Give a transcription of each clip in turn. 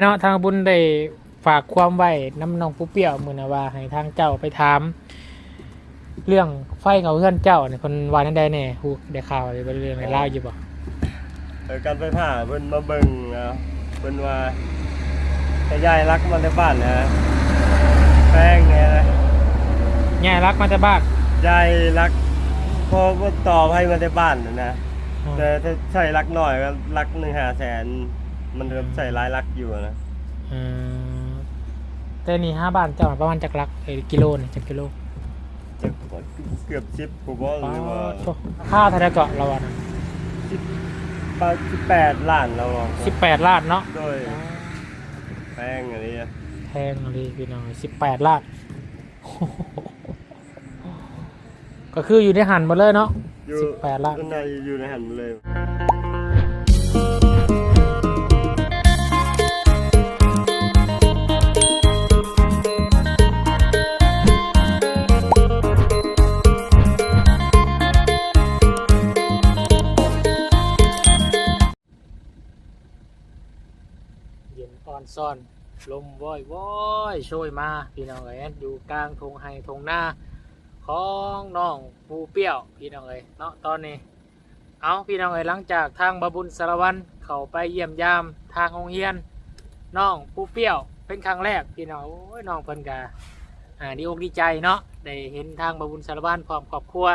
เนาะทางบุญได้ฝากความไว้น้ำน้องผู้เปรี้ยวมือนะว่าให้ทางเจ้าไปถาม เรื่องไฟเขาเพื่อนเจ้าเนี่ยคนวานนั่นได้เนี่ยฮู้ได้ข่าวอะไรเรื่องอะไรเล่าอยู่บ่เออการไฟฟ้าเพิ่นมาเบิ่งเอาเพิ่นว่าให้ยายรักมันในบ้านนะแป้งเนี่ยนะง่ายรักมาแต่บ้านยายรักพอบ่ต่อให้มันในบ้านน่ะนะแต่ถ้าใช้รักน้อยก็รักหนึ่งห้าแสน มันก็ใช้หลายรักอยู่นะอืมแต่นี่ห้าบ้านเจ้าประมาณจักรักเอ้ยกิโลนี่จักกิโลจะเกือบสิบผมบอกป้าเลยว่าโถ่ค่าเท่าไหรเกาะเราอะนะปาสิบแปดล้านเราบอกสิบแปดล้านเนาะโดยแป้งอะไรอะแพงเลยพี่น้องสิบแปดล้านก็คืออยู่ในหันหมดเลยเนาะอยู่สิบแปดล้าน ข้างในอยู่ในหันเลยเย็ อ่อนลมว้อยว้อยโชยมาพี่น้องเอ๋ยอยู่กลางทงไฮทงหน้าของน้องปูเปี้ยวพี่น้องเอ๋ยเนาะตอนนี้ เอาพี่น้องเอ๋ยหลังจากทางบาบุญสารวันเข้าไปเยี่ยมยามทางโรงเรียนน้องปูเปี้ยวเป็นครั้งแรกพี่น้องโอ้ยน้องเพิ่นกะอ่าดีอกดีใจเนาะได้เห็นทางบาบุญสารวันพร้อมครอบครัว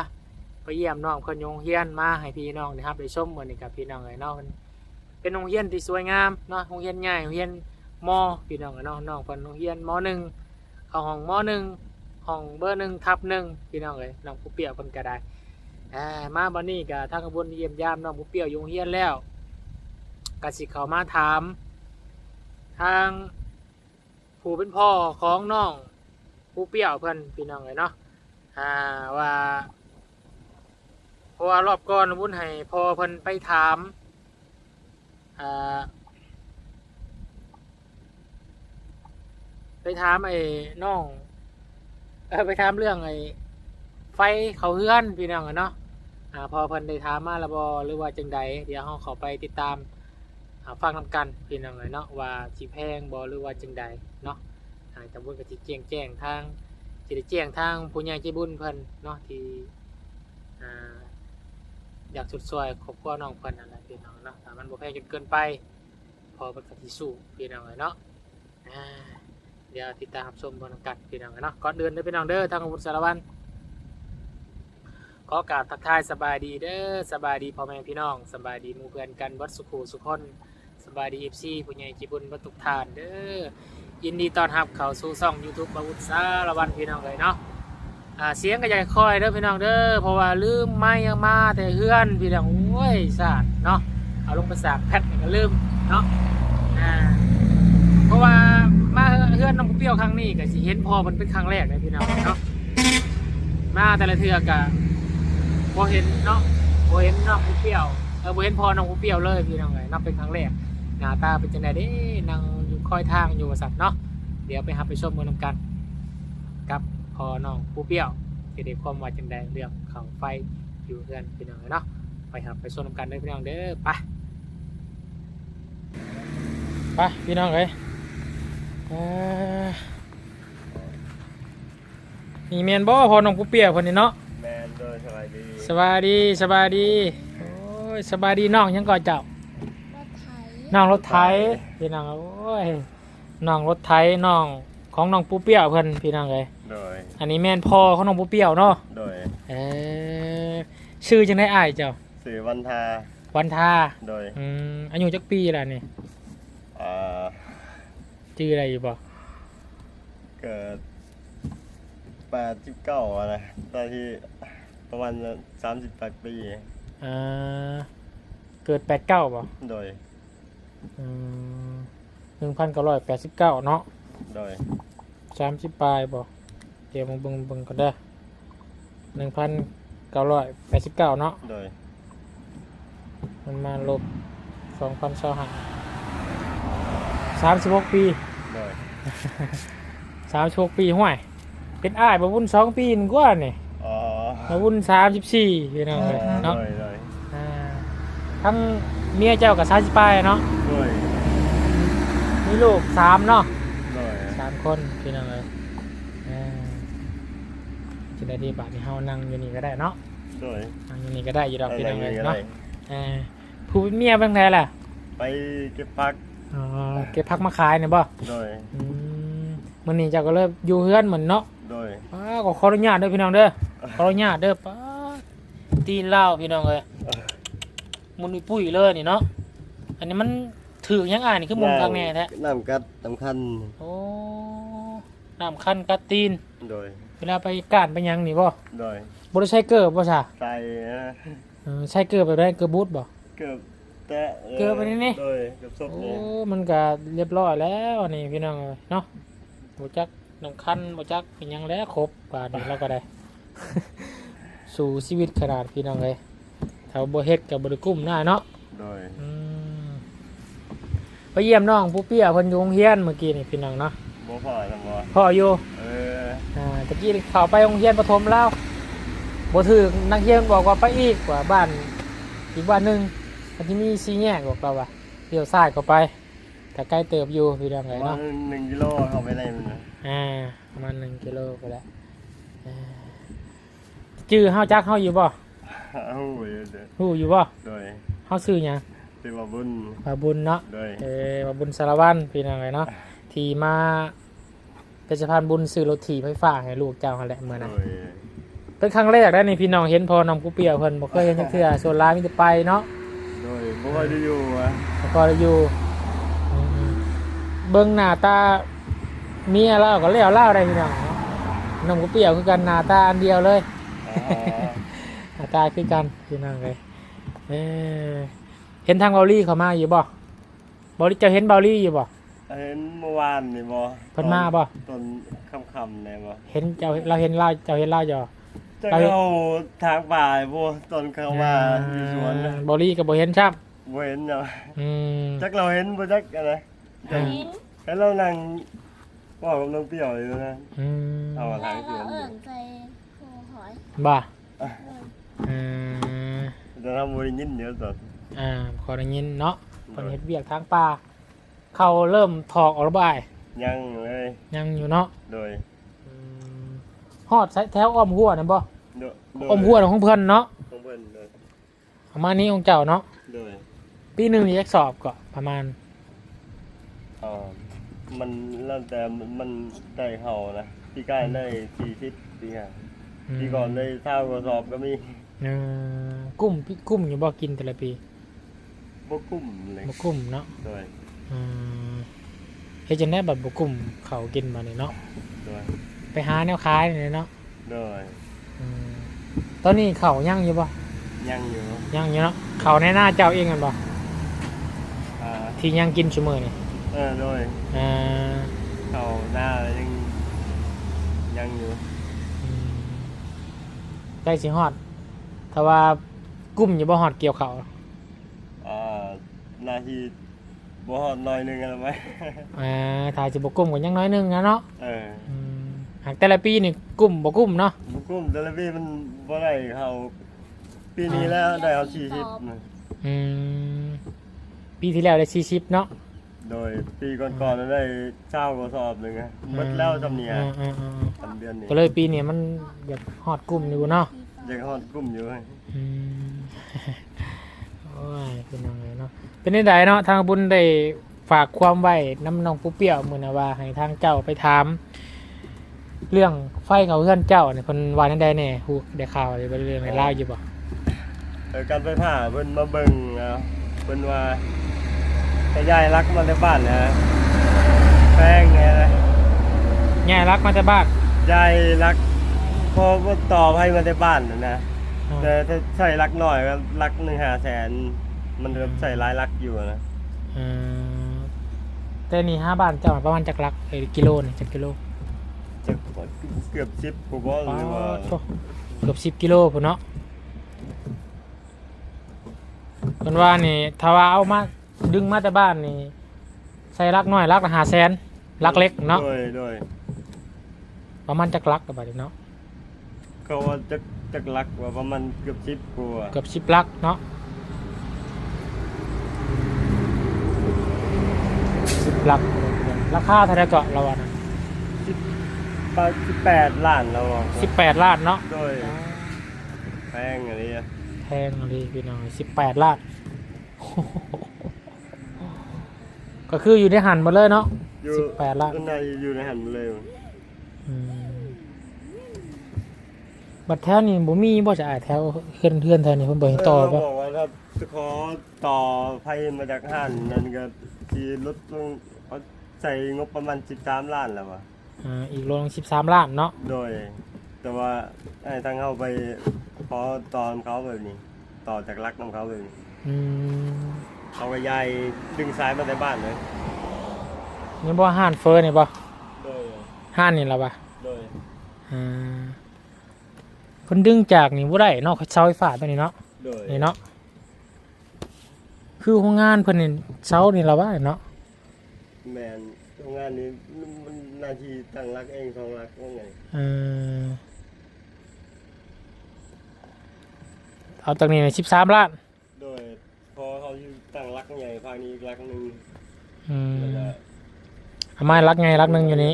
ไปเยี่ยมน้องเพิ่นอยู่โรงเรียนมาให้พี่น้องนะครับได้ชมเหมือนกับพี่น้องเอ๋ยเนาะเพิ่นเป็นโรงเรียนที่สวยงามเนาะโรงเรียนใหญ่โรงเรียน มอพี่น้องเอ๋ยเนาะน้องเพิ่นโรงเรียนมหนึ่งเข้าห้องมหนึ่งห้องเบอร์หนึ่งทับหนึ่งพี่น้องเอ๋ยน้องผู้เปียกเพิ่นก็ได้อ่ามาบัดนี้ก็ทางขบวนเยี่ยมยามน้องผู้เปียกอยู่โรงเรียนแล้วกสิเขามาถาม ทางผู้เป็นพ่อของน้องผู้เปียกเพิ่อนพี่น้องเอ๋ยเนาะอ่าว่าเพราะว่ารอบก่อนวุ้นให้พอเพิ่นไปถามอ่า ไปถามไอ้น้องเออไปถามเรื่องไอ้ไฟเขาเฮือนพี่น้องอะเนาะอ่าพอเพิ่นได้ถามมาแล้วบ่หรือว่าจังใดเดี๋ยวเฮาเข้าไปติดตามอ่าฟังนำกันพี่น้องเลยเนาะว่าสิแพงบ่หรือว่าจังใดเนาะอ่าจำบุญก็สิแจ้งแจ้งทางสิได้แจ้งทางผู้ใหญ่ใจบุญเพิ่นเนาะที่อ่าอยากสุดซอยครอบครัวน้องเพิ่นนั่นแหละพี่น้องเนาะแต่มันบ่แพงจนเกินไป พอมันก็สิสู้พี่น้องเลยเนาะอ่า เดี๋ยวติดตามรับชมบนกันพี่น้องเนาะก่อนเดินเด้อพี่น้องเด้อทางอาวุธสารวัตรขอกราบทักทายสบายดีเด้อสบายดีพ่อแม่พี่น้องสบายดีมู่เพื่อนกันวัดสุขูสุขนสบายดี FC ผู้ใหญ่จิบุญบัตุกทานเด้อยินดีต้อนรับเข้าสู่ช่อง YouTube อาวุธสารวัตรพี่น้องเลยเนาะอ่าเสียงก็จะค่อยเด้อพี่น้องเด้อเพราะว่าลืมไม่ยังมาแต่เฮือนพี่น้องโอ้ยสาดเนาะเอาลงไปสากแพทก็ลืมเนาะอ่าเพราะว่า ฮือนน้องเปรี้ยวครั้งนี้ก็สิเห็นพอมันเป็นครั้งแรกเลยพี่น้องเนาะมาแต่ละเทือกะพอเห็นเนาะพอเห็นน้องเปรี้ยวเออพอเห็นพอน้องเปรี้ยวเลยพี่น้องเลยนับเป็นครั้งแรกหน้าตาเป็นจังไดเด้นั่งอยู่คอยทางอยู่ว่าสัตว์เนาะเดี๋ยวไปหาไปชมกันนำกันกับพอน้องผู้เปี้ยวสิได้ความว่าจังใดเรื่องเขาไฟอยู่เพื่อนพี่น้องเนาะไปครับไปชมนำกันเด้พี่น้องเด้อไปไปพี่น้องเอ้ย นี่เมียนบ่พอน้องผู้เปี้ยวคนนี้เนาะแมนโดยสบายดีสบายดีสบายดีโอ้ยสบายดีน้องยังก่อนเจ้ารถไถน้องรถไถพี่น้องโอ้ยน้องรถไถน้องของน้องผู้เปี้ยวเพิ่นพี่น้องเอ้ยโดยอันนี้แม่นพ่อของน้องผู้เปี้ยวเนาะโดยเออชื่อจังได้อ้ายเจ้าสื่อวันทาวันทาโดยอืมอายุจักปีแล้วนี่อ่า ชื่ออะไรอยู่บ่เกิดแปดสิบเก้าอะไรตอนที่ประมาณสามสิบแปดปีอ่าเกิดแปดเก้าบ่โดยอืมหนึ่งพันเก้าร้อยแปดสิบเก้าเนาะโดยสามสิบปลายบ่เดี๋ยวมึงเบิ่งเบิ่งก็ได้หนึ่งพันเก้าร้อยแปดสิบเก้าเนาะโดยมันมาลบสองพันสองห้าสามสิบหกปี โดยสามสิบหกปีห้วย เป็นอ้ายมาวุ่นสองปีนึงกว่านี่อ๋อมาวุ่นสามสิบสี่พี่น้องเลยโดเนาะยโดยอ่าทั้งเมียเจ้ากับสามสิบปลายเนาะโดยมีมีลูกสามเนาะโดยสามคนพี่น้องเลยเออจินได้ดีบาทนี่เฮานั่งอยู่นี่ก็ได้เนาะโดยนั่งอยู่นี่ก็ได้อยู่ดอกพี่น้องเลยอะไรเนาะเออผู้เป็นเมียเป็นไงล่ะ ไปเก็บพัก อ๋อเก็บพักมาขายเนี่ยบ่โดย อืมมื้อนี้เจ้าก็เลยอยู่เฮือนเหมือนเนาะโดย ป้าก็ขออนุญาตเด้อพี่น้องเด้อขออนุญาตเด้อป้าตีนเหล้าพี่น้องเลยมุนมีปุ้ยเลยนี่เนาะอันนี้มันถือยังอ่านนี่คือมุนทางแน่แท้น้ำกัดสำคัญ โอ้น้ำคันกัดตีน โดย เวลาไปก้านไปหยังนี่บ่โดยบ่ได้ใช้เกิบบ่ซะใส่นะเออใช้เกิบแบบได้เกิบบูทบ่เกือบ แตะเกือบไปนี่นี่ โดยเกือบศพโอ้นี่มันก็เรียบร้อยแล้วนี่พี่น้องเอ้ยเนาะบ่จักน้ำคันบ่จักเป็นหยังแล้วครบบาดนี้เราก็ได้ สู่ชีวิตขนาดพี่น้องเอ้ยถ้าบ่เฮ็ดก็บ่ได้กุ้มหน้าเนาะ โดยอืมไปเยี่ยมน้องผู้เปี้ยเพิ่นอยู่โรงเรียนเมื่อกี้นี่พี่น้องเนาะบ่พอจังบ่พ่ออยู่เอออ่าตะกี้เขาไปโรงเรียนประถมแล้วบ่ถึงนักเรียนบอกว่าไปอีกกว่าบ้านอีกบ้านหนึง มันที่มีซีแยกบอกเราว่าเลี้ยวซ้ายก็ไปแต่ใกล้เติบอยู่พี่น้องไงว่าเนาะหนึ่งกิโลเข้าไปได้มันนะอ่าประมาณหนึ่งกิโลก็แล้วอ่าจื้อเฮาจักเฮาอยู่บ่เอ้าเว้ยเด้อฮู้อยู่บ่โดยเฮาซื้อหยังสิว่าบุญบาบุญเนาะโดยเออมาบุญสารวัตรพี่น้องไงเนาะที่มาเป็นสะพานบุญซื้อรถถีบไฟฟ้าให้ลูกเจ้าเขาแหละเมื่อโดนั้นยเป็นครั้งแรกได้ในพี่น้องเห็นพอน้องกูเปียวเพิ่นบ่เคยเห็นจักเทื่อส่วนหลายมีแต่ไปเนาะโดย บ่ค่อยได้อยู่อะแล้วก็ได้อยู่อืมเบิ่งหน้าตาเมียเราก็แล้วเล่าได้พี่น้องเนาะน้องกูเปียวคือกันหน้าตาอันเดียวเลยอ๋อหน้าตาคือกันพี่น้องเลยเออเห็นทางเบาลี่เขามาอยู่บ่เบาลี่จะเห็นเบาลี่อยู่บ่เห็นเมื่อวานนี่บ่เพิ่นมาบ่ตอนค่ำๆนี่บ่เห็นเจ้าเราเห็นเล่าเจ้าเห็นเล่าอยู่ จะไป เข้าทางป่าบ่ตอนเข้ามาอยู่สวนน่ะบอลี่กับโบเห็นครับ บ่เห็นเนาะอืมจักเราเห็นบ่จักอะไรอ่าเห็นเรานั่งเว่ากับน้องเปรี้ยวอยู่นะอืมเอาแม่ก็เอิ่นใจหัวหอยบ่าอะอืมจะทำบริยินเยอะสุดอ่าขอได้ยินเนาะคนเฮ็ดเวียกทางป่าเขาเริ่มถอกออกระบาย ยังเลยยังอยู่เนาะโดยอืมฮอดใช้แถวอ้อมหัวนะบ่โดยอ้อมหัวของเพิ่นเนาะของเพิ่นโดยประมาณนี้องค์เจ้าเนาะโดย ปีหนึ่งนี่ยักสอบก็ประมาณอ่ามันแล้วแต่มันได้เข่านะพี่ใกล้ได้สี่สิบปีห่ามพี่ก่อนได้เท่ากระสอบก็มีเออกุ้มพี่กุ้มอยู่บ่กินแต่ละปีพวกกุ้มเลยบ่กุ้มเนาะโดยอืมเฮ็ดจังได๋บัดบ่กุ้มเขากินมานี่เนาะโดยไปหาแนวขายนี่เนาะโดยอืมตอนนี้เขายังอยู่บ่ยังอยู่ยังอยู่เนาะเขาในหน้าเจ้าเองกันบ่อ่า ที่ยังกินชั่วโมงนี่เออโดยอ่าเข่าหน้ายังยังอยู่อืมใกล้สิฮอดถ้าว่ากุ้มอยู่บ่ฮอดเกี่ยวเขาวอ่าหนาทีบ่ฮอดหน่อยหนึงอะไรไหม อ่าถ้าสิบ่กุ้มก็ยังน้อยหนึงนะเนาะเอออืมหากแต่ละปีนี่กุ้มบ่กุ้มเนาะ บุกุ้มแต่ละปีมันบ่ได้เขาปีนี้แล้วได้เขาสี่สิบอืม ปีที่แล้วได้40เนาะ โดยปีก่อนๆนั้นได้เช้ากระสอบหนึ่งอะหมดแล้วจำเนียอืมอืมอืมอืมทำเดือนนี้ก็เลยปีนี้มันแบบฮอดกุ้มอยู่เนาะยังฮอดกุ้มอยู่อืมโอ้ยเป็นยังไงเนาะเป็นได้ไดเนาะทางบุญได้ฝากความไว้น้ำนองผู้เปรี้ยวมือนะว่าให้ทางเจ้าไปถาม เรื่องไฟเขาเพื่อนเจ้าเนี่ยเพิ่นวานันใดแน่ฮู้ได้ข่าวอะไรเรื่องในเล่าวอยู่บ่เออการไฟผ้าเพิ่นมาเบิ่งเอาเพิ่นว่า ให้ยายรักมันในบ้านนะแป้งไงนะง่ายรักมาแต่บ้านยายรักพอว่าต่อให้มันในบ้านน่ะนะแต่ถ้าใส่รักหน่อยก็รักหนึ่งห้าแสนมันก็ใส่หลายรักอยู่นะอืมแต่นี่ห้าบ้านเจ้าประมาณจักรักเอ้ยกิโลนี่จักกิโลจะเกือบสิบกูบอกเลยว่าโถ่เกือบสิบ10กิโลพุ่นเนาะเพิ่นว่านี่ถ้าว่าเอามา ดึงมาแต่บ้านนี่ใส่รักน้อยรักละ5แสนรักเล็กเนาะโดยโดยประมาณจักรักกับบัดนี้เนาะเขาว่าจะจะรักว่าประมาณเกือบสิบกูอะเกือบสิบลักเนาะสิบลักราคาเท่าไหร่ก็เราอะนะปาสิบแปดล้านเราบอกสิบแปดล้านเนาะโดยแพงอะไรอะแพงเลยพี่น้องสิบแปดล้าน ก็คืออยู่ในหันหมาเลยเนาะอยู่สิบแปดล้านข้างในอยู่ในหันเลยอืมบัดแถวนี้บ่มีบ่จะอ่ายแถวเพื่อนเพื่อนแถวนี้เพิ่นบ่ให้ต่อเอป่ะอบอกว่าถ้าจะขอต่อไฟมาจากหันนั่นก็ที่ลดลงเขาใส่งบประมาณสิบสามล้านแล้ววะอ่าอีกโลนึง13ล้านเนาะโดย แต่ว่าไอ้ทางเข้าไปขอตอนเขาแบบนี้ ต่อจากรักน้ำเขาแบบนี้อืม เขาก็ยายดึงซ้ายมาในบ้านเลยนี่บ่ห้านเฟอร์นี่บ่โดยห้านนี่ล่ะบ่โดยอ่าเพิ่นดึงจากนี่บ่ได้เนาะเสาไฟฟ้าตัวนี้เนาะโดยนี่เนาะคือโรงงานเพิ่นนี่เสานี่ล่ะบ่เนาะแมนโรงงานนี้มันหนาทีตั้งรักเองทองรักว่าไงเออเอาตรงนี้สิบสามล้าน โดยพอเขาอยู่ ตั้งรักใหญ่ภาคนี้อีกรักหนึ่งอืมแล้วก็เอาไม้รักไงรักหนึ่งอยู่นี้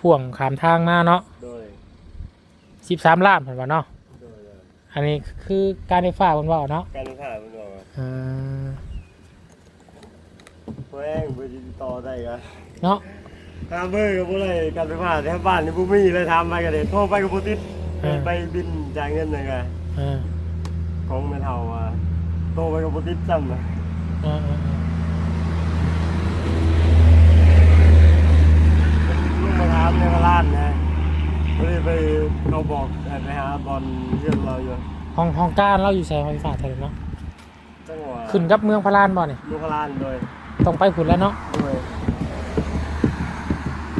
พ่วงขามทางมาเนาะโดยสิบสามล้านเห็นป่ะเนาะโดยอันนี้คือการไฟฟ้าบนว่าเนาะการผ่ามันบอกว่าเออแม่งไปติดต่อได้กัน เนาะตามเบอร์กับพวกเลยการผ่าแถวบ้านนี่พวกมีเลยทำไปกันเด็โทรไปกับพวกติดไปบินจ่ายเงินเลยไงเออของไม่เท่าอะ โทรไปกับพวกติดจำนะเออเออเออลูกมาถามในพลานนะไม่ได้ไปเราบอกไปหาบอลเพื่อนเราอยู่ห้องห้องการเราอยู่ใช้ไฟฟ้าเท่าไหร่เนาะจังหวะขึ้นกับเมืองพารานบ่เนี่ยลูกพลานโดยต้องไปขุนแล้วเนาะโดย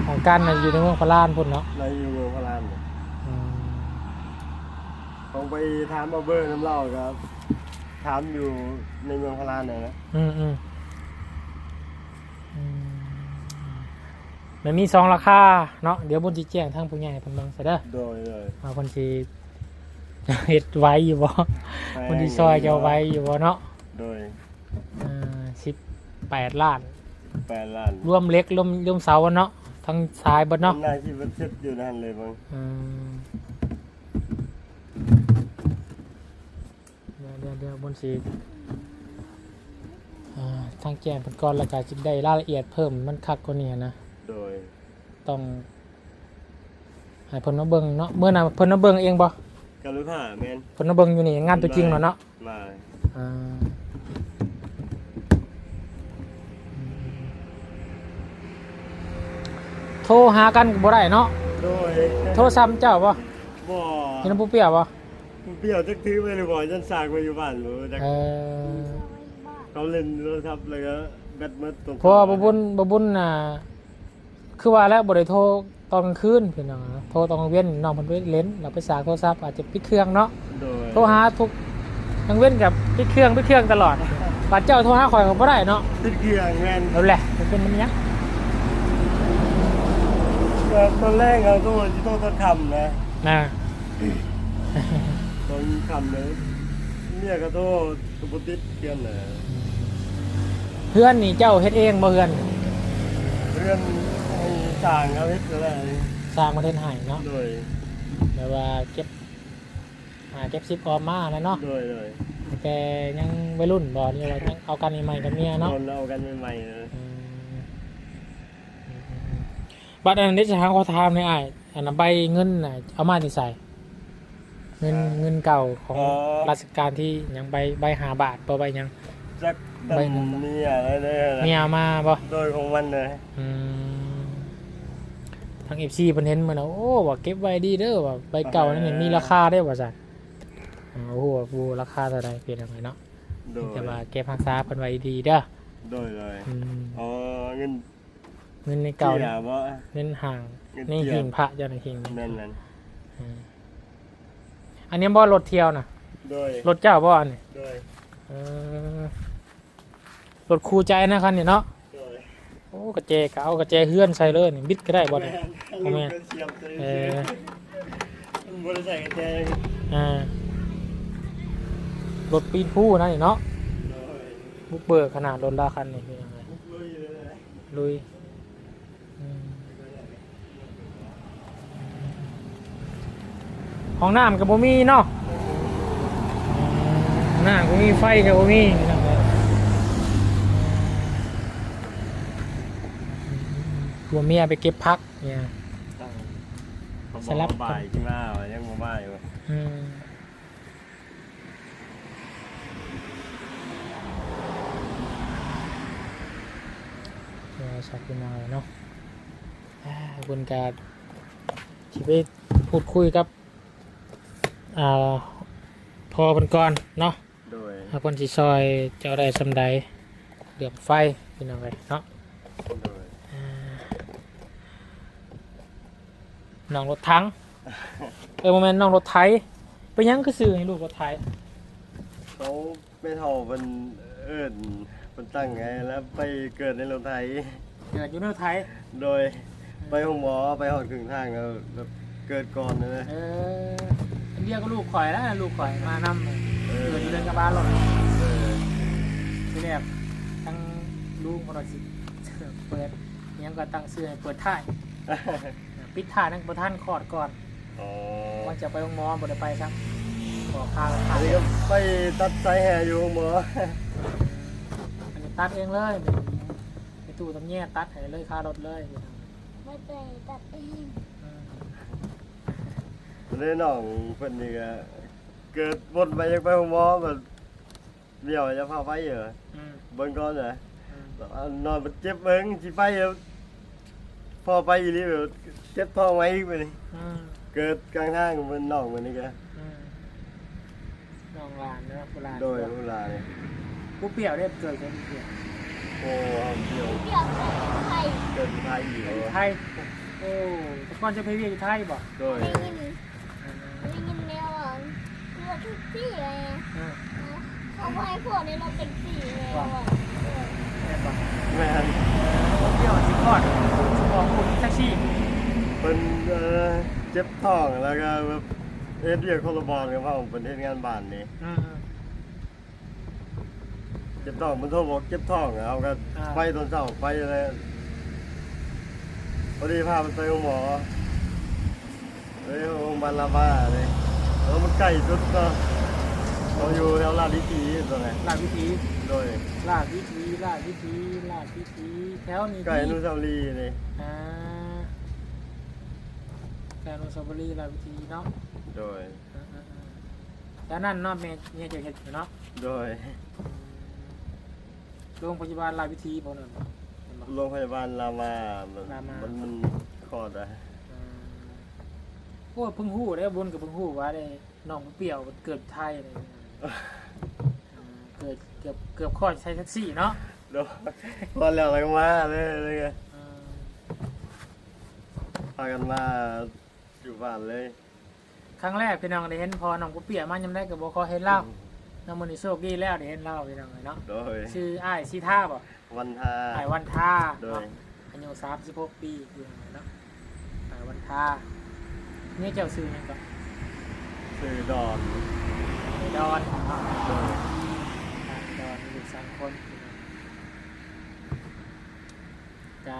ห้องการน่ะอยู่ในเมืองพารานพุ่นเนาะในอยู่เมืองพลานเนี่ยอืม ผมไปถามมาเบอร์น้ำเล่าครับ ถามอยู่ในเมืองพลานเนี่ยนะอืมอืมอืมมันมีสองราคาเนาะเดี๋ยวบนจีแจ้งทางผู้ใหญ่เพิ่นเบิ่งซะเด้อโดยเลยว่าคนที่เฮ็ดไว้อยู่บ่คนที่ซอยจะเอาไว้อยู่บ่เนาะโดยอ่าสิบแปดล้าน แปดล้านรวมเหล็กรวมรวมเสาอะเนาะทั้งทรายเบดเนาะนายที่มันเช็ดอยู่นั่นเลยมั้งอืมเดี๋ ยวเดี๋ยวเดี๋ยวบนสีอ่าทางแจ้งเป็นก้อนแล้วก็จะได้รายละเอียดเพิ่มมันคักกว่านี้นะโดยต้องให้เพิ่นมาเบิ่งเนาะเมื่อน่ะเพิ่นมาเบิ่งเองบ่กรุณาแมนเพิ่นมาเบิ่งอยู่นี่งานตัวจริงแล้วเนาะมาอ่าโทรหากันก็บ่ได้เนาะโดยโทรซ้ำเจ้าบ่บ่พี่น้ำผู้เปรี้ยวบ่ เปรี้ยวจักถือไปเลยบ่จันสากไปอยู่บ้านบ่จักเออเขาเล่นโทรศัพท์เลยก็แบตหมดตรงเพราะว่าบ่บุญบ่บุญน่ะคือว่าแล้วบ่ได้โทรตอนกลางคืนพี่น้องโทรตอนกลางเว้นน้องเพิ่นไปเล่นเราไปสากโทรศัพท์อาจจะปิดเครื่องเนาะโดยโทรหาทุกกลางเว้นกับปิดเครื่องปิดเครื่องตลอดบัดเจ้าโทรหาข่อยก็บ่ได้เนาะติดเกียงแมนนั่นแหละมันเป็นมันหยังก็ตอนแรกเราต้องจะต้องต้นคำนะนะต อนคำเลยเนี่ยก็โทษตุบติดเกียนน่ะเพื่อนนี่เจ้าเฮ็ดเองบ่เพื่อนเรื่องไอ้สร้างเขาเฮ็ดอะไรสร้างประเทศให้เนาะโดยแบบว่าเก็บหาเก็บซิปออมมาแล้วเนาะโดยโดยแต่ยังวัยรุ่นบ่นี่ว่ายังเอากันใหม่ๆกับเมียตเนาะอนเรากันใหม่ๆนะอืมบัตรอันนี้จะทางขอถามในไอ้ายอันนั้นใบเงินน่ะเอามาที่ใส่ เงินเงินเก่าของราชการที่ยังใบใบหาบาทบ่ใบหยัง จักดัใบนหนึ่งมีอะไรเนี่ยนะเมียเอามาบ่โดยของมันเลยอืมทาง FC เพิ่นเห็นมันน่ะโอ้ว่าเก็บไว้ดีเด้อว่าใบเก่านั่นนี่มีราคาได้อว่าซั่นอ่าโอ้โหบ่ราคาเท่าใดเป็นจังไงเนาะโดยแต่ว่าเก็บรักษาเพิ่นไว้ดีเด้อโดยเลยอืมอ๋อเงินเงินในเก่าที่เนี่ยหบ่ เงินห่างเงินนี่เที่ยวหิ่งพระเจ้าในหิ่งนั่นนั่นอืม อันนี้บ่รถเที่ยวน่ะโดยรถเจ้าบ่อันนี้โดยเออรถคู่ใจนะคันนี่เนาะโดยโอ้กระเจกเอากระเจเฮือนใส่เลยนี่บิดก็ได้บ่แม่เนี่ยนเอาแม่ลูกก็เสียบเลยเออมันบ่ได้ใส่กระแจงอ่ารถปีนผู้นะนี่เนาะโดยบุกเบิกขนาดรถลาคันนี่เป็นยังไงลุยเลยลุย อืม ห้องน้ำกับบ่มีเนาะห้องน้ำก็มีไฟกับบ่มีพี่น้องเอ้ยกลัวเมียไปเก็บพักเนี่ยเขาบสอกลับว่าบ่ายขึ้นมาว่ายังบ่บ่ายอยู่อืมเดี๋ยวชักขึ้นมาเลยเนาะอ่าขอบคุณการที่ไปพูดคุยกับ อ่าพอเป็นก่อนเนาะโดยถ้าคนที่ซอยเจ้าได้สำใดเดือมไฟเป็นยังไงเนาะโดยน้องรถทั้งเออโมเมนต์น้องรถไถไปยังคือซื้อให้ลูกรถไถเขาไม่เท่าเป็นเอิ้นเป็นตั้งไงแล้วไปเกิดในรถไถเกิดอยู่ในรถไถโดยไปห้องหมอไปหอดครึ่งทางแล้วแบบเกิดก่อนนะนะเอออันเดียวก็ลูกข่อยแล้วลูกข่อยมานำเออเกิดอยู่ในกระบะรถเออที่แรกตั้งลูกคนละสิเปิดอิหยังก็ตั้งเสื้อให้เปิดท้ายปิดท้ายนั่งประท่านคอดก่อนอ๋อว่าจะไปโรงหมอบ่ได้ไปครับบอกข้าวข้าอัวนนี้ก็ไปตัดสายแห่อยู่ห้องหมออันนี้ตัดเองเลยไปตู้ตำแย่ตัดให้เลยค่ารถเลย ไม่ไปตัดเองอืม เลยน้องเพิ่นนี่ก็เกิดบนไปยังไปห้องหมอแบบเดี่ยวจะพาไปเหรออืมเบิ่งก่อนเหรออืมเอานอนมันเจ็บเบิ่งสิไปเหรอพอไปอีหลีแบบเจ็บท้องไว้อีกไปนี่อืมเกิดกลางทางมันน้องมันนี่ก็อืมน้องหลานเนาะโบราณโดยเวลาเนี่ยผู้เปรี้ยวได้เกิดเป็นเปรี้ยวโอ้เอาเดี่ยวเกี่ยวกับไทยเกิดไทยอยู่ไทยโอ้แต่ก่อนจะไปเรียนอยู่ไทยบ่โดยได้ยิน ได้ยินแนวอะตัวทุกที่เลยนะอืมเขาบอกให้พวกนี้เราเป็นสีเลยอะแม่นบ่แม่นผู้เปรี้ยวสิคลอดสิบอกคุณแท็กซี่เป็นเอ่อเจ็บท้องแล้วก็แบบเอ็ดเรียกคนละบอลกับพ่อผมเป็นเฮ็ดงานบ้านนี่อืม เจ็บท้องมันโทรบอกเจ็บท้องเอาก็อ่า ไปตอนเช้าไปอะไรพอดีพามันไปโรงหมอ เลยโรงพยาบาลลาบ้าเลยแล้วมันใกล้สุดก็เราอยู่แถวลาดลิกีตรงไหนลาดวิถีโดยลาดวิถีลาดวิถีลาดวิถีแถวนี้ใกล้อนุสาวรีย์นี่อ่าแถวอนุสาวรีย์ลาดวิถีเนาะโดยอ่าๆๆแล้วนั่นเนาะแม่เนี่ยจะเห็นอยู่เนาะโดยโรงพยาบาลราชวิธีบ่นั่นบ่เห็นบ่โรงพยาบาลรามามันรามามัมันมันคลอดอะอืม โอ้เพิ่งฮู้ได้บุญกับเพิ่งฮู้ว่าได้น้องเปรี้ยวเกิดไทยอะไรอย่างเงี้ยอืมเกิดเกือบเกือบคลอดใช้แท็กซี่เนาะโดยพอแล้วอะไรก็มาเลยเลยไงอืมพากันมาอยู่บ้านเลยครั้งแรกพี่น้องได้เห็นพอน้องกูเปียมันยังได้ก็บ่ขอเห็นเล่าน้องมื้อนี้โชคดีแล้วได้เห็นเล่าพี่น้องเลยเนาะโดยชื่ออ้ายสีท่าบ่วันทา อ้ายวันท่าโดย เนาะอายุ36ปีพี่น้องเลยเนาะอ้ายวันท่า เนี่ยเจ้าชื่อหยังก็ซื้อดอนไอ้ดอนเนาะโดยทางดอนมีอยู่สามคนจะ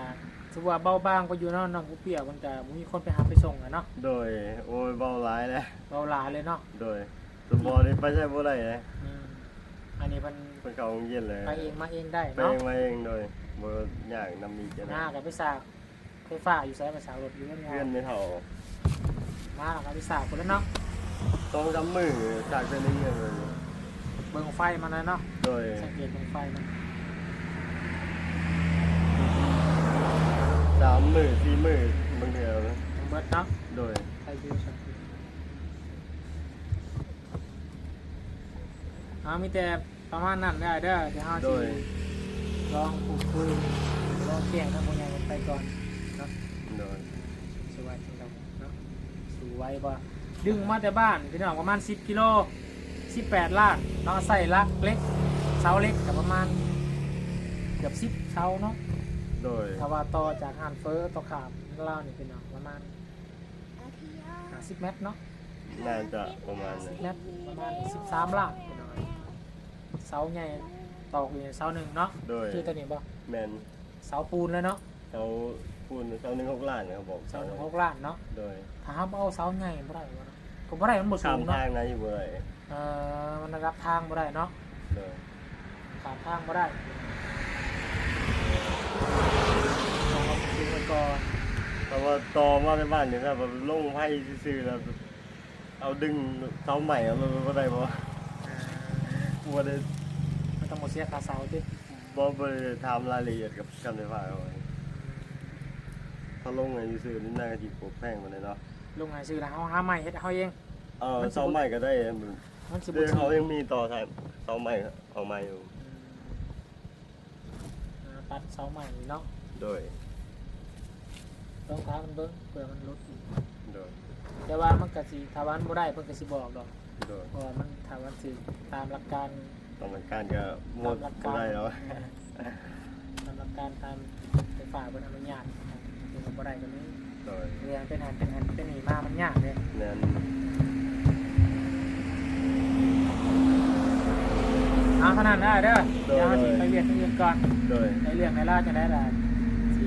ถือว่าเบาบางก็อยู่เนาะน้องกูเปียกมันจะมีคนไปหาไปส่งอะเนาะโดยโอ้ยเบาหลายเลยเบาหลายเลยเนาะโดยสมบอนี่ไปใช่บ่ได้เลยอืมอันนี้มันเป็นเขาโรงเย็นเลยไปเองมาเองได้ไปเนาะเองมาเองโดยบ่อยากนำมีจะหน้านะกับไปสากไฟฟ้าอยู่ใส่ไปสากรถอยู่เรื่องงาเพื่อนนไม่เท่า มาแล้วกับไปสากคนแล้วเนาะต้องจำมือจากเป็นเงี้ยเลยเบิ่งไฟมันนะเนาะโดยสังเกตเบิ่งไฟมันสามมือสี่มือบางเทียวนะเบิ่งเบิดเนาะโดยไฟวิวสังเกตเอามีแต่ประมาณนั้นได้เด้อเดี๋ยวเฮาโดสิยลองพูดคุยลองแข่งทั้งคนใหญ่กันไปก่อนเนาะ โดย สวัสดีครับเนาะสู ไว้บ่ดึงมาแต่บ้านพี่น้องประมาณ 10กิโล18ลากเนาะใส่ลักเล็กเสาเล็กกับประมาณเกือบ10เสาเนาะโดยถ้าว่าต่อจากหานเฟอร์ต่อขามเล่าวนี่พี่น้องประมาณอาทิยา50เมตรเนาะน่าจะประมาณนั้นเมตรประมาณ13ลากพี่น้องเสาใหญ่ตอกอยู่ในเสาหนึ่งเนาะโดยชื่อตัวนี้บ่แมนเสาปูนแล้วเนาะเขา พูดเสาหนึ่งหกล้านนะครับบอกเสาหนึ่งหกล้านเนาะโดยถ้าเอาเสาใหญ่บ่ได้บ่เนาะผมบ่ได้มันบ่สูข้ามงเนาะทางนะอยู่เบยเออมันรับทางบ่ได้เนาะโดยขามทางบ่ได้ต้องเอาดูไว้ก่อนเพราะว่าต่อมาในบ้านเนี่ยแบบลงไพ่ซื่อๆแล้วเอาดึงเสาใหม่เอามันบ่ได้บ่อ่าบ่ได้ไม่ต้องมาเสียค่าเสาติบ่บ่ได้ถามรายละเอียดกับการไฟฟ้าเอาไว้ ถ้าลงไงซื่อๆนี่น่าจะสิปลูกแพงมาเลยเนาะลุงให้ซื้อแล้วเฮาหาใหม่เฮ็ดเฮาเอง เออมันสิบ่เสาใหม่ก็ได้มันสิบ่เดี๋ยวถึงเขายังมีต่อสายเสาใหม่เอาใหม่อยู่อ่าตัดเสาใหม่เนาะโดยต้องท้ามันเบิ่งเผื่อมันลดอีกโดยแต่ว่ามันก็สิถ้าวันบ่ได้เพิ่นก็สิบอกดอกโดยเพราะว่ามันถ้าวันสิตามหลักการต้องเป็นการก็หมตาดมหลักบ่การได้แล้วเออตามหลักการตามไฟฟ้าเพิ่นอนุญาตเพิ่นก็ บ่ได้ก็มีโดยเรื่องเป็นหันเป็นหันเป็นหนีมามันยากเลยนั้นเอาขนาดได้เด้อเดี๋ยวเราสิไปเรียนไปเรียนก่อนโดยในเรื่องในราวจะได้ละสิ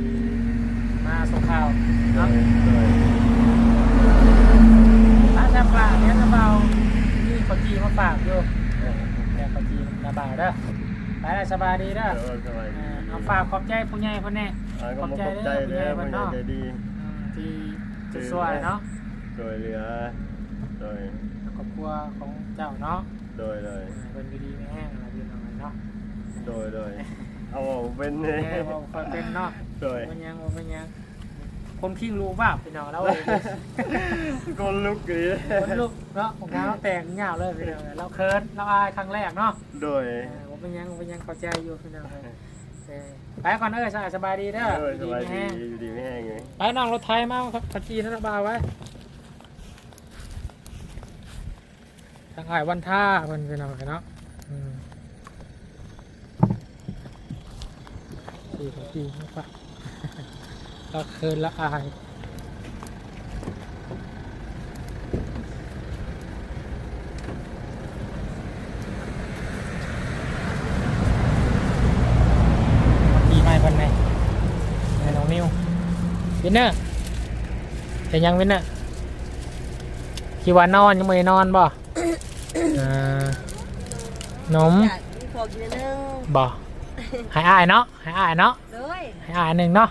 มาส่งข่าวโดเนาะ ยโดยถ้าแซ่บกลางเนี้ยนะเบานี่ขอจีมาฝากอยู่แต่ขอจีนะเบาเด้อไปได้สบายดีเด้อเออสบายเอดีอเอาฝากขอบใจผู้ใหญ่เพิ่นแน่ อ่าก็มาขอบใจเด้อขอบใจเด้อผู้ใหญ่ใจดีอืมที่ที่ช่วยเนาะโดยเหลือโดยครอบครัวของเจ้าเนาะโดยโดยเออเป็นดีๆไม่แห้งอะไรพี่น้องเนาะโดยโดยเอาเป็นเออบ่ค่อยเป็นเนาะโดยมันยังมันยังคนคิงรู้ว่าพี่น้องแล้วเว้ยก็ลุกดีคนลูกเนาะผมงานเราแต่งเงาเลยพี่น้องเราเคิร์นเราอายครั้งแรกเนาะโดย เออผมเป็นยังผมเป็นยังเข้าใจอยู่พี่น้องเออเออ ไปก่อนเด้อสบายสบายดีเด้อโดยสบายดีดีแห้งอยู่ดีไม่แห้งเลยไปน้องรถไทยมาครับขับจีนนะบาวไว้ทางอ่ายวันท่าเพิ่นพี่น้องเนาะอืมดีครับดีมากปะเราเคิร์นละอาย ปีใหม่วันไหนแม่น้องนิววิ นเนอร์เป็นยังวินเนอร์คิดว่านอนยังไม่ได้นอนบ่อ่านมอยากมีพอกินนึงบ่ให้อายเนาะให้อายเนาะเลยให้อายหนึ่งเนาะ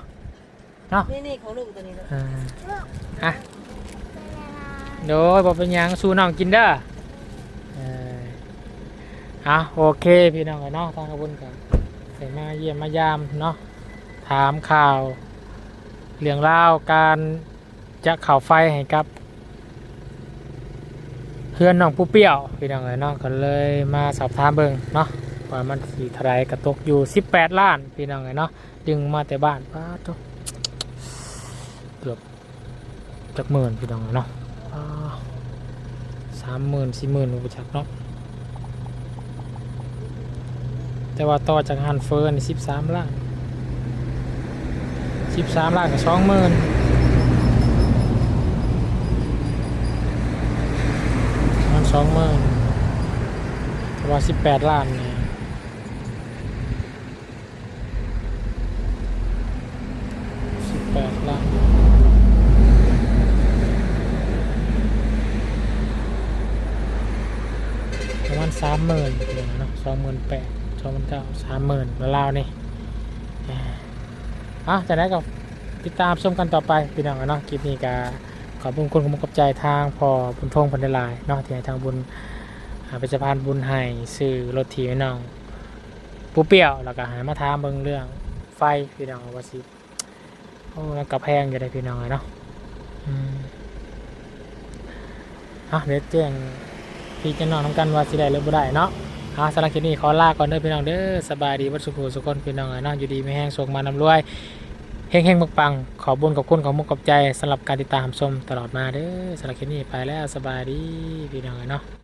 เนาะนี่นี่ของลูกตัวนี้เลยอ่าอะโดยบ่เป็นหยังสู้น้องกินเด้อเอออะโอเคพี่น้องเนาะทางกระบุญกันใส่มาเยี่ยมมายามเนาะถามข่าว เรื่องราวการจะเข่าไฟให้กับเพื่อนน้องผู้เปี้ยวพี่น้องเอ๋ยเนาะก็เลยมาสอบถามเบิ่งเนาะว่ามันสีเทาไรกระตกอยู่ 18 ล้านพี่น้องเอ๋ยเนาะดึงมาแต่บ้านป้าทุกเกือบจักหมื่นพี่น้องเอ๋ยเนาะสามหมื่นสี่หมื่นอุปจักเนาะแต่ว่าต่อจากฮันเฟิร์นสิบสามล้าน สิบสามล้านกับสองหมื่นมันสองหมื่นแต่ว่าสิบแปดล้านเนี่ยสิบแปดล้านประมาณสามหมื่นเดี๋ยวนะสองหมื่นแปดสองหมื่นเก้าสามหมื่นแล้วๆนี่ อะจากนั้นก็ติดตามชมกันต่อไปพี่น้องเนาะคลิปนี้ก็ขอบคุณคุณขอบคุณกับใจทางพอบุญทงพันเดลายเนาะที่ให้ทางบุญอ่าเป็นสะพานบุญให้ซื้อรถทีให้น้องปูเปรี้ยวแล้วก็หามาถามเบิ่งเรื่องไฟพี่น้องว่าสิโอ้มันกระแพงอยู่ได้พี่น้องเนาะอืมอะเดี๋ยวแจ้งพี่จะนอนน้ำกันว่าสิได้หรือบ่ได้เนาะ อาสำหรับคลิปนี้ขอลาก่อนเด้อพี่น้องเด้อสบายดีวัดสุขสุขคนพี่น้องเอ้ยเนาะอยู่ดีไม่แห้งส่งมานำรวยเฮงเฮงๆปังขอบุญกับคุณขอมุกกับใจสำหรับการติดตามชมตลอดมาเด้อสำหรับคลิปนี้ไปแล้วสบายดีพี่น้องเอ้ยเนาะ